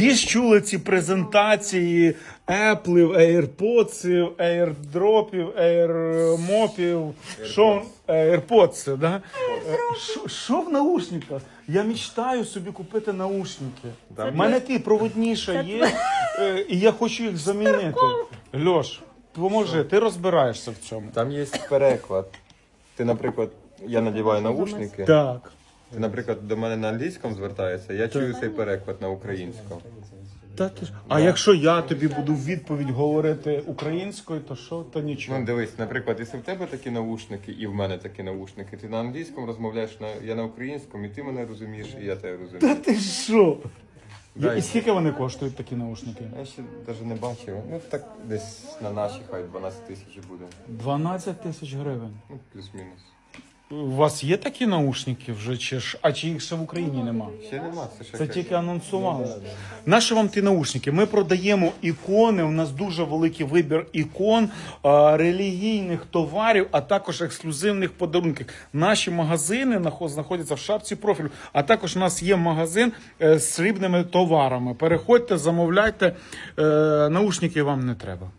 Всі ж чули ці презентації Apple, AirPods, AirDropів, AirMopів, що AirPods, да? Що- Що в наушниках? Я мечтаю собі купити наушники. Да. У мене ті проводніша є, е, і я хочу їх замінити. Льош, поможи, ти розбираєшся в цьому. Там є переклад. Ти, наприклад, я надіваю наушники. Так. Наприклад, до мене на англійському звертаєшся, я чую цей переклад на українському. Та ти ж- А якщо я тобі буду в відповідь говорити українською, то що, то нічого. Ну дивись, наприклад, якщо в тебе такі наушники і в мене такі наушники, ти на англійському розмовляєш на я на українському, і ти мене розумієш, і я тебе розумію. Та ти що? І і- скільки вони коштують, такі наушники? Я ще навіть не бачив. Ну так десь на наші хай 12 тисяч буде. 12 тисяч гривень. Ну, плюс-мінус. У вас є такі наушники вже, чи ж, а чи їх ще в Україні нема? Ще нема, це ще Це тільки анонсували. Наші вам ті наушники. Ми продаємо ікони. У нас дуже великий вибір ікон, релігійних товарів, а також ексклюзивних подарунків. Наші магазини нахо- знаходяться в шапці профілю. А також у нас є магазин е, з срібними товарами. Переходьте, замовляйте. Е, Наушники вам не треба.